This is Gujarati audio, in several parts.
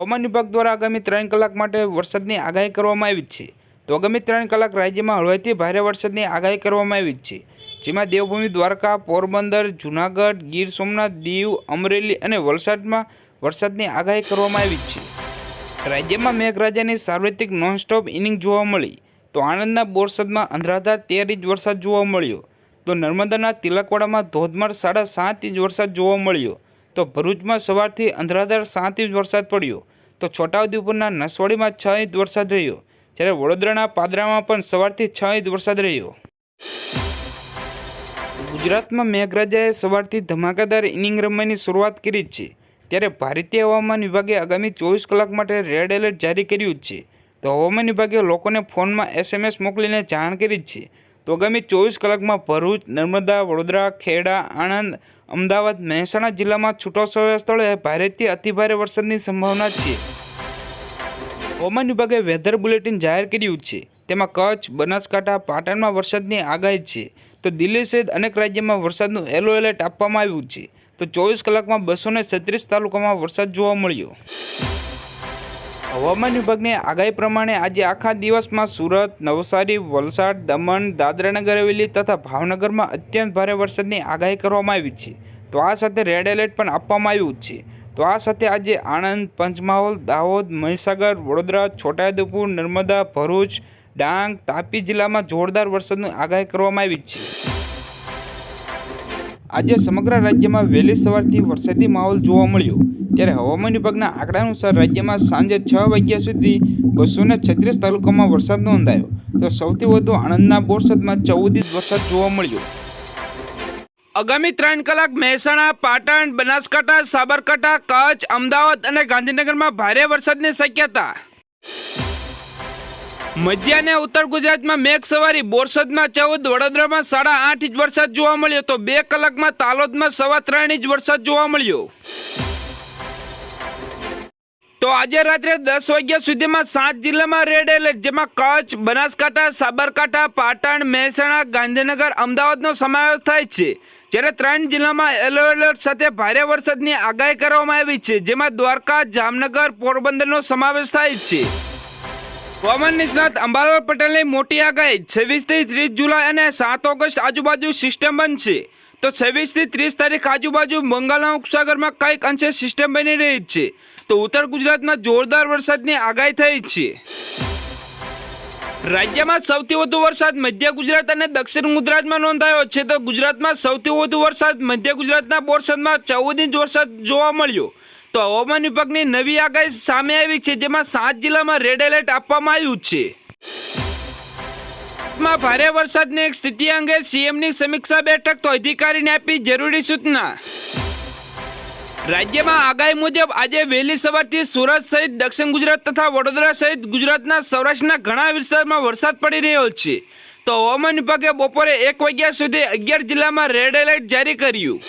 હવામાન વિભાગ દ્વારા આગામી ત્રણ કલાક માટે વરસાદની આગાહી કરવામાં આવી છે. તો આગામી ત્રણ કલાક રાજ્યમાં હળવાથી ભારે વરસાદની આગાહી કરવામાં આવી છે. જેમાં દેવભૂમિ, દ્વારકા, પોરબંદર, જૂનાગઢ, ગીર સોમનાથ, દીવ, અમરેલી અને વલસાડમાં વરસાદની આગાહી કરવામાં આવી છે. રાજ્યમાં મેઘરાજાની સાર્વત્રિક નોનસ્ટોપ ઇનિંગ જોવા મળી. તો આણંદના બોરસદમાં અંધરાધાર તેર ઇંચ વરસાદ જોવા મળ્યો. તો નર્મદાના તિલકવાડામાં ધોધમાર સાડા સાત ઇંચ વરસાદ જોવા મળ્યો. તો ભરૂચમાં સવારથી અંધરાધાર સાત ઇંચ વરસાદ પડ્યો. તો છોટાઉદેપુરના નસવાડીમાં છ ઇંચ વરસાદ રહ્યો. જ્યારે વડોદરાના પાદરામાં પણ સવારથી છ ઇંચ વરસાદ રહ્યો. ગુજરાતમાં મેઘરાજાએ સવારથી ધમાકાદાર ઇનિંગ રમવાની શરૂઆત કરી જ છે. ત્યારે ભારતીય હવામાન વિભાગે આગામી ચોવીસ કલાક માટે રેડ એલર્ટ જારી કર્યું છે. તો હવામાન વિભાગે લોકોને ફોનમાં એસએમએસ મોકલીને જાણ કરી છે. તો આગામી ચોવીસ કલાકમાં ભરૂચ, નર્મદા, વડોદરા, ખેડા, આણંદ, અમદાવાદ, મહેસાણા જિલ્લામાં છૂટોછવાયા સ્થળે ભારેથી અતિભારે વરસાદની સંભાવના છે. હવામાન વિભાગે વેધર બુલેટિન જાહેર કર્યું છે. તેમાં કચ્છ, બનાસકાંઠા, પાટણમાં વરસાદની આગાહી છે. તો દિલ્હી સહિત અનેક રાજ્યમાં વરસાદનું યલો એલર્ટ આપવામાં આવ્યું છે. તો ચોવીસ કલાકમાં બસો છત્રીસ તાલુકામાં વરસાદ જોવા મળ્યો. હવામાન વિભાગની આગાહી પ્રમાણે આજે આખા દિવસમાં સુરત, નવસારી, વલસાડ, દમણ, દાદરાનગર, હવેલી તથા ભાવનગરમાં અત્યંત ભારે વરસાદની આગાહી કરવામાં આવી છે. તો આ સાથે રેડ એલર્ટ પણ આપવામાં આવ્યું છે. તો આ સાથે આજે આણંદ, પંચમહાલ, દાહોદ, મહીસાગર, વડોદરા, છોટાઉદેપુર, નર્મદા, ભરૂચ, ડાંગ, તાપી જિલ્લામાં જોરદાર વરસાદની આગાહી કરવામાં આવી છે. આજે સમગ્ર રાજ્યમાં વહેલી સવારથી વરસાદી માહોલ જોવા મળ્યો. ત્યારે હવામાન વિભાગના આંકડા અનુસાર રાજ્યમાં સાંજે છ વાગ્યા સુધી બસો ને છત્રીસ તાલુકામાં વરસાદ નોંધાયો. તો સૌથી વધુ આણંદના બોરસદમાં ચૌદ ઇંચ વરસાદ જોવા મળ્યો. આગામી ત્રણ કલાક મહેસાણા, પાટણ, બનાસકાંઠા, સાબરકાંઠા, કચ્છ, અમદાવાદ અને ગાંધીનગરમાં ભારે વરસાદની શક્યતા. મધ્ય અને ઉત્તર ગુજરાતમાં મેઘ સવારી બોરસદમાં ચૌદ, વડોદરામાં સાડા આઠ ઇંચ વરસાદ જોવા મળ્યો તો બે કલાકમાં તાલોદમાં સવા ત્રણ ઇંચ વરસાદ જોવા મળ્યો. તો આજે રાત્રે દસ વાગ્યા સુધીમાં સાત જિલ્લામાં રેડ એલર્ટ, જેમાં કચ્છ, બનાસકાંઠા, સાબરકાંઠા, પાટણ, મહેસાણા, ગાંધીનગર, અમદાવાદનો સમાવેશ થાય છે. જ્યારે ત્રણ જિલ્લામાં યલો એલર્ટ સાથે ભારે વરસાદની આગાહી કરવામાં આવી છે, જેમાં દ્વારકા, જામનગર, પોરબંદરનો સમાવેશ થાય છે. હવામાન નિષ્ણાત અંબાલાલ પટેલની મોટી આગાહી. છવ્વીસથી ત્રીસ જુલાઈ અને સાત ઓગસ્ટ આજુબાજુ સિસ્ટમ બનશે તો છવ્વીસથી ત્રીસ તારીખ આજુબાજુ બંગાળના ઉપસાગરમાં કંઈક અંશે સિસ્ટમ બની રહી છે. તો ઉત્તર ગુજરાતમાં જોરદાર વરસાદની આગાહી થઈ છે. રાજ્યમાં સૌથી વધુ વરસાદ મધ્ય ગુજરાત અને દક્ષિણ ગુજરાતમાં નોંધાયો છે. તો ગુજરાતમાં સૌથી વધુ વરસાદ મધ્ય ગુજરાતના બોરસદમાં ચૌદ ઇંચ વરસાદ જોવા મળ્યો. તો હવામાન વિભાગની નવી આગાહી સામે આવી છે, જેમાં સાત જિલ્લામાં રેડ એલર્ટ આપવામાં આવ્યું છે. માં ભારે વરસાદની એક સ્થિતિ અંગે સીએમની સમીક્ષા બેઠક તો અધિકારીને આપી જરૂરી સૂચના. રાજ્યમાં આગાહી મુજબ આજે વહેલી સવારથી સુરત સહિત દક્ષિણ ગુજરાત તથા વડોદરા સહિત ગુજરાતના સૌરાષ્ટ્રના ઘણા વિસ્તારમાં વરસાદ પડી રહ્યો છે. તો હવામાન વિભાગે બપોરે એક વાગ્યા સુધી અગિયાર જિલ્લામાં રેડ એલર્ટ જારી કર્યું.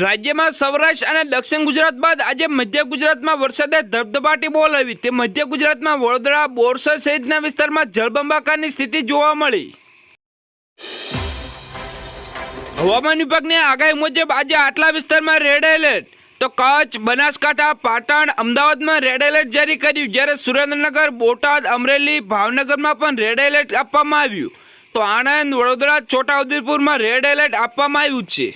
રાજ્યમાં સૌરાષ્ટ્ર અને દક્ષિણ ગુજરાત બાદ આજે મધ્ય ગુજરાતમાં વરસાદે ધબધબાટી બોલાવી. તે મધ્ય ગુજરાતમાં વડોદરા બોરસર સહિતના વિસ્તારમાં જળબંબાકારની સ્થિતિ જોવા મળી. હવામાન વિભાગની આગાહી મુજબ આજે આટલા વિસ્તારમાં રેડ એલર્ટ. તો કચ્છ, બનાસકાંઠા, પાટણ, અમદાવાદમાં રેડ એલર્ટ જારી કર્યું. જ્યારે સુરેન્દ્રનગર, બોટાદ, અમરેલી, ભાવનગરમાં પણ રેડ એલર્ટ આપવામાં આવ્યું. તો આણંદ, વડોદરા, છોટાઉદેપુરમાં રેડ એલર્ટ આપવામાં આવ્યું છે.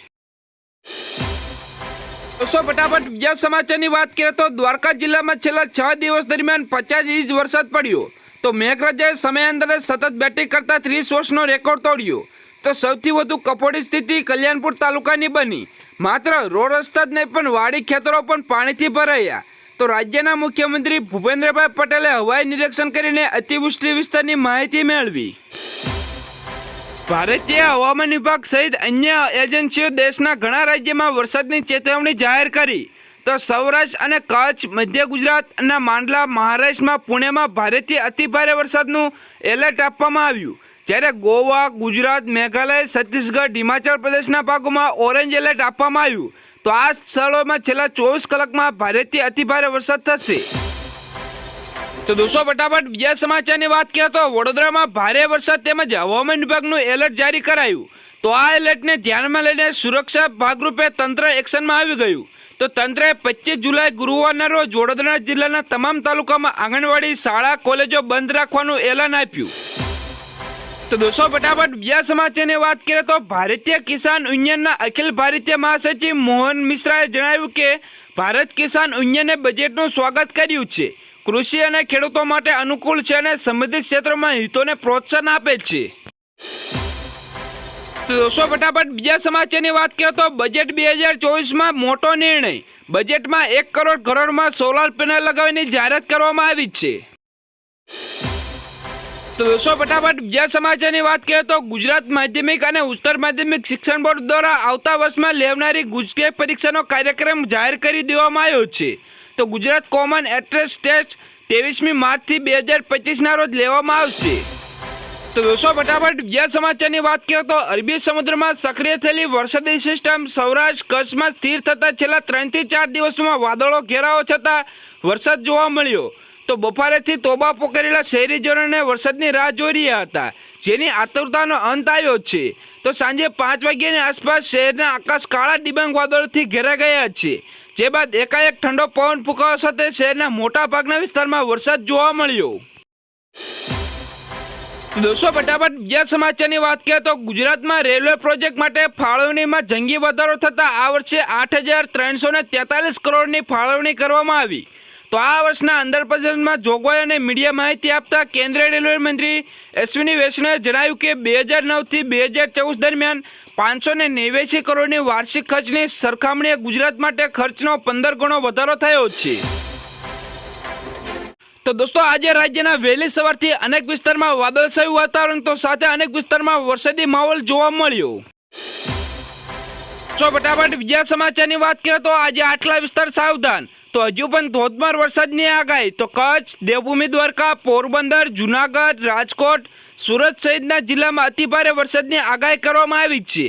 દોસ્તો, ફટાફટ બીજા સમાચારની વાત કરીએ તો દ્વારકા જિલ્લામાં છેલ્લા છ દિવસ દરમિયાન પચાસ ઇંચ વરસાદ પડ્યો. તો મેઘરાજાએ સમયાંતરે સતત બેટિંગ કરતા ત્રીસ વર્ષનો રેકોર્ડ તોડ્યો. તો સૌથી વધુ કફોડી સ્થિતિ કલ્યાણપુર તાલુકાની બની. માત્ર રોડ રસ્તા જ નહીં, પણ વાડી ખેતરો પણ પાણીથી ભરાયા. તો રાજ્યના મુખ્યમંત્રી ભૂપેન્દ્રભાઈ પટેલે હવાઈ નિરીક્ષણ કરીને અતિવૃષ્ટિ વિસ્તારની માહિતી મેળવી. ભારતીય હવામાન વિભાગ સહિત અન્ય એજન્સીઓ દેશના ઘણા રાજ્યમાં વરસાદની ચેતવણી જાહેર કરી. તો સૌરાષ્ટ્ર અને કચ્છ, મધ્ય ગુજરાત અને માંડલા, મહારાષ્ટ્રમાં પુણેમાં ભારેથી અતિભારે વરસાદનું એલર્ટ આપવામાં આવ્યું. જ્યારે ગોવા, ગુજરાત, મેઘાલય, છત્તીસગઢ, હિમાચલ પ્રદેશના ભાગોમાં ઓરેન્જ એલર્ટ આપવામાં આવ્યું. તો આ સ્થળોમાં છેલ્લા ચોવીસ કલાકમાં ભારેથી અતિભારે વરસાદ થશે. તો દોસ્તો, ફટાફટ બીજા સમાચારની વાત કરીએ તો વડોદરામાં ભારે વરસાદ તેમજ હવામાન વિભાગનું એલર્ટ જારી કરાયું. તો આ એલર્ટને ધ્યાનમાં લઈને સુરક્ષા ભાગરૂપે તંત્ર એક્શનમાં આવી ગયું. તો તંત્રએ પચીસ જુલાઈ ગુરુવારના રોજ વડોદરા જિલ્લાના તમામ તાલુકામાં આંગણવાડી શાળા, કોલેજો બંધ રાખવાનું એલાન આપ્યું. તો દોસ્તો, ફટાફટ બીજા સમાચારની વાત કરીએ તો ભારતીય કિસાન યુનિયનના અખિલ ભારતીય મહાસચિવ મોહન મિશ્રાએ જણાવ્યું કે, ભારત કિસાન યુનિયને બજેટનું સ્વાગત કર્યું છે. કૃષિ અને ખેડૂતો માટે અનુકૂળ છે અને સંબંધિત ક્ષેત્રમાં હિતોને પ્રોત્સાહન આપે છે. તો દોસ્તો, ફટાફટ બીજા સમાચારની વાત કરીએ તો બજેટ બે હજાર ચોવીસમાં મોટો નિર્ણય. બજેટમાં એક કરોડ ઘરોમાં સોલાર પેનલ લગાવવાની જાહેરાત કરવામાં આવી છે. તો દોસ્તો, ફટાફટ બીજા સમાચારની વાત કરીએ તો ગુજરાત માધ્યમિક અને ઉચ્ચતર માધ્યમિક શિક્ષણ બોર્ડ દ્વારા આવતા વર્ષમાં લેવનારી ગુજકેટ પરીક્ષાનો કાર્યક્રમ જાહેર કરી દેવામાં આવ્યો છે. તો ગુજરાત કોમન એટ્રેસ ટેસ્ટ ત્રેવીસમી માર્ચથી બે હજાર પચીસના રોજ લેવામાં આવશે. તો દોસ્તો, ફટાફટ બીજા સમાચારની વાત કરીએ તો અરબી સમુદ્રમાં સક્રિય થયેલી વરસાદી સિસ્ટમ સૌરાષ્ટ્ર, કચ્છમાં સ્થિર થતાં છેલ્લા ત્રણથી ચાર દિવસમાં વાદળો ઘેરાવો છતાં વરસાદ જોવા મળ્યો. તો બફારેથી તોબા પોકારેલા શહેરીજનોને વરસાદની રાહ જોઈ રહ્યા હતા, જેની આતુરતાનો અંત આવ્યો છે. તો સાંજે પાંચ વાગ્યાની આસપાસ શહેરના આકાશ કાળા ડિબાંગ વાદળોથી ઘેરા ગયા છે. જે બાદ એકાએક ઠંડો પવન ફૂંકાવા સાથે શહેરના મોટા ભાગના વિસ્તારમાં વરસાદ જોવા મળ્યો. દોસ્તો, ફટાફટ બીજા સમાચારની વાત કરીએ તો ગુજરાતમાં રેલવે પ્રોજેક્ટ માટે ફાળવણીમાં જંગી વધારો થતાં આ વર્ષે આઠ હજાર ત્રણસો ને તેતાલીસ કરોડની ફાળવણી કરવામાં આવી. તો આ વર્ષના અંદાજપત્રમાં જોગવાઈ અને મીડિયા માહિતી આપતા કેન્દ્રીય રેલવે મંત્રી અશ્વિની વૈષ્ણવે જણાવ્યું કે બે હજાર નવથી બે હજાર ચૌદ દરમિયાન પાંચસો ને નેવ્યાસી કરોડની વાર્ષિક ખર્ચની સરખામણીએ ગુજરાત માટે ખર્ચનો પંદર ગણો વધારો થયો છે. તો દોસ્તો, આજે રાજ્યના વહેલી સવારથી અનેક વિસ્તારમાં વાદળછાયું વાતાવરણ, તો સાથે અનેક વિસ્તારમાં વરસાદી માહોલ જોવા મળ્યો. તો ફટાફટ બીજા સમાચારની વાત કરીએ તો આજે આટલા વિસ્તાર સાવધાન તો હજુ પણ ધોધમાર વરસાદની આગાહી તો કચ્છ, દેવભૂમિ, દ્વારકા, પોરબંદર, જુનાગઢ, રાજકોટ, સુરત સહિતના જિલ્લામાં અતિભારે વરસાદની આગાહી કરવામાં આવી છે.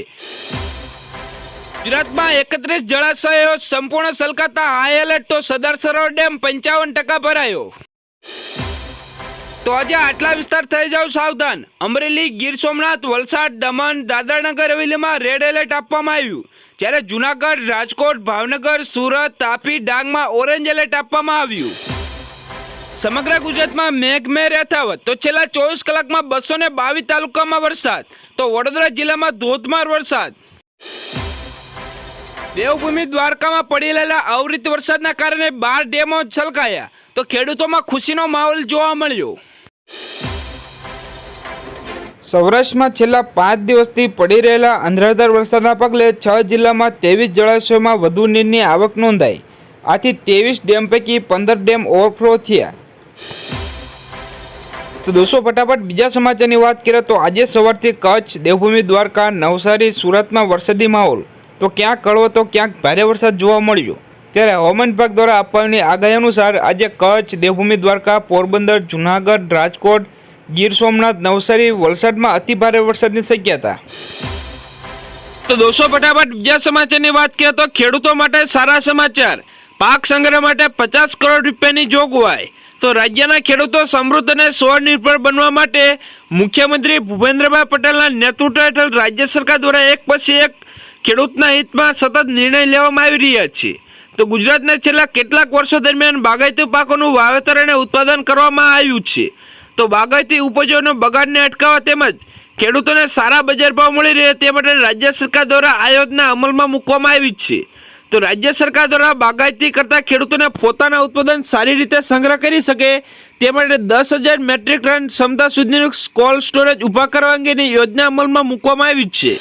ગુજરાતમાં એકત્રીસ જળાશયો સંપૂર્ણ સલકાતા હાઈ એલર્ટ તો સરદાર સરોવર ડેમ પંચાવન ટકા ભરાયો. તો આજે આટલા વિસ્તાર થઈ જાવ સાવધાન. અમરેલી, ગીર સોમનાથ, વલસાડ, દમણ, દાદરાનગર હવેલીમાં રેડ એલર્ટ આપવામાં આવ્યું. જ્યારે જુનાગઢ, રાજકોટ, ભાવનગર, સુરત, તાપી, ડાંગમાં ઓરેન્જ એલર્ટ આપવામાં આવ્યું. સમગ્ર ગુજરાતમાં મેઘમેર યથાવત. તો છેલ્લા ચોવીસ કલાકમાં બસો ને બાવીસ તાલુકામાં વરસાદ. તો વડોદરા જિલ્લામાં ધોધમાર વરસાદ. દેવભૂમિ દ્વારકામાં પડી રહેલા અવિરત વરસાદના કારણે બાર ડેમો છલકાયા. તો ખેડૂતોમાં ખુશીનો માહોલ જોવા મળ્યો. સૌરાષ્ટ્રમાં છેલ્લા પાંચ દિવસથી પડી રહેલા અંધારધાર વરસાદના પગલે છ જિલ્લામાં ત્રેવીસ જળાશયોમાં વધુ નીરની આવક નોંધાઈ. આથી ત્રેવીસ ડેમ પૈકી પંદર ડેમ ઓવરફ્લો થયા. તો દોસ્તો, ફટાફટ બીજા સમાચારની વાત કરીએ તો આજે સવારથી કચ્છ, દેવભૂમિ, દ્વારકા, નવસારી, સુરતમાં વરસાદી માહોલ. તો ક્યાંક કળવો તો ક્યાંક ભારે વરસાદ જોવા મળ્યો. ત્યારે હવામાન વિભાગ દ્વારા આપવાની આગાહી અનુસાર આજે કચ્છ, દેવભૂમિ, દ્વારકા, પોરબંદર, જુનાગઢ, રાજકોટ ગીર સોમનાથ, નવસારી, વલસાડમાં અતિભારે વરસાદની શક્યતા. તો દોસ્તો, ફટાફટ બીજા સમાચારની વાત કરીએ તો ખેડૂતો માટે સારા સમાચાર. પાક સંગ્રહ માટે પચાસ કરોડ રૂપિયાની જોગવાઈ તો રાજ્યના ખેડૂતો સમૃદ્ધ અને સ્વનિર્ભર બનવા માટે મુખ્યમંત્રી ભૂપેન્દ્રભાઈ પટેલના નેતૃત્વ હેઠળ રાજ્ય સરકાર દ્વારા એક પછી એક ખેડૂતના હિતમાં સતત નિર્ણય લેવામાં આવી રહ્યા છે. તો ગુજરાતના છેલ્લા કેટલાક વર્ષો દરમિયાન બાગાયતી પાકોનું વાવેતર અને ઉત્પાદન કરવામાં આવ્યું છે. તો બાગાયતી ઉપજોનો બગાડને અટકાવવા તેમજ ખેડૂતોને સારા બજાર ભાવ મળી રહે તે માટે રાજ્ય સરકાર દ્વારા આ યોજના અમલમાં મૂકવામાં આવી છે. તો રાજ્ય સરકાર દ્વારા બાગાયતી કરતા ખેડૂતોને પોતાના ઉત્પાદન સારી રીતે સંગ્રહ કરી શકે તે માટે દસ હજાર મેટ્રિક ટન ક્ષમતા સુધીનું કોલ્ડ સ્ટોરેજ ઊભા કરવા અંગેની યોજના અમલમાં મૂકવામાં આવી છે.